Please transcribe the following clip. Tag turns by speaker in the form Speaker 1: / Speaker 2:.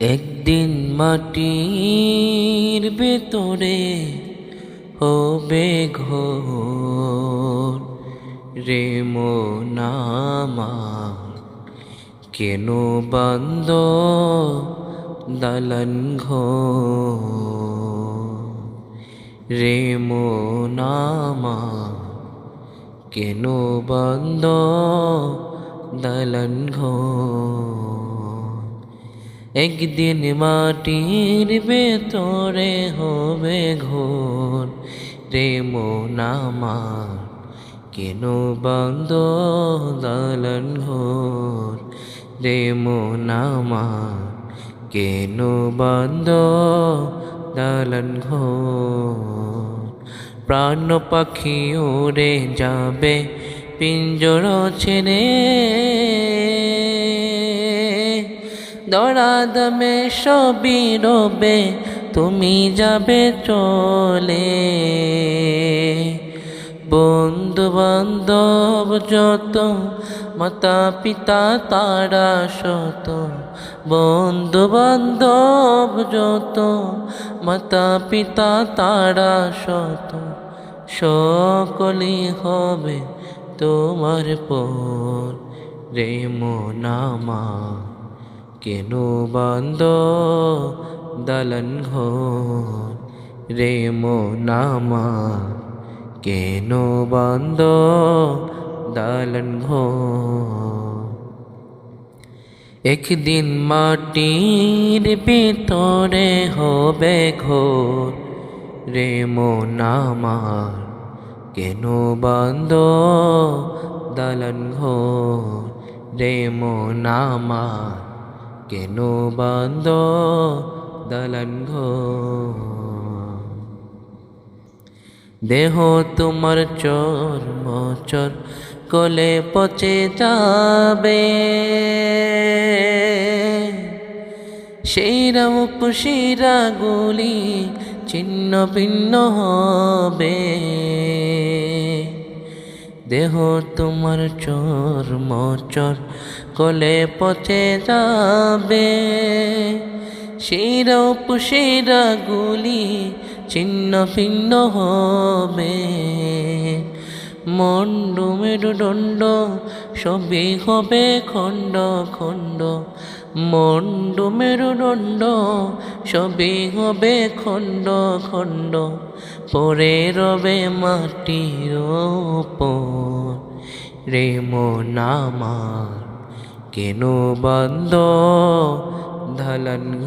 Speaker 1: একদিন মাটির ভেতরে হবে ঘোর। রে মোনামা কেন বন্ধ দালন ঘোর? রে কেন বন্ধ দালন ঘোর? একদিন মাটির ভেতরে হবে ঘোর। রে মোনামার কেন বন্ধ দালন ঘোর? রে মোনামার কেন বন্ধ দালন ঘোর? প্রাণ পাখি উড়ে যাবে, পিঞ্জর ছেড়ে দড়াদমে সবই রবে, তুমি যাবে চলে। বন্ধু বান্ধব যত, মাতা পিতা তারা শত। বন্ধু বান্ধব যত, মাতা পিতা তারা শত। সকলই হবে তোমার পর, রে মোনামা কেন বান্দ দালন ঘর রে মোনামা কেন বান্দ দালন ঘর একদিন মাটির ভিতরে হবে ঘোর রে মোনামার কেন বান্দ দালন ঘোর রে মোনামার কেন বান্দ দালন দেহ তোমার চর মচর কলে পচে যাবে। সেইরা উপশিরা গুলি ছিন্ন ভিন্ন হবে। দেহ তোমার চর মচর, কলে পচে যাবে। শিরা উপশিরা গুলি ছিন্ন ভিন্ন হবে। মন্ড মেরুদণ্ড সবই হবে খণ্ড খণ্ড। মন্ড মেরুদণ্ড সবই হবে খণ্ড খণ্ড। পরে রবে মাটির ওপর। রে মোনামার কেন বন্ধ ধালন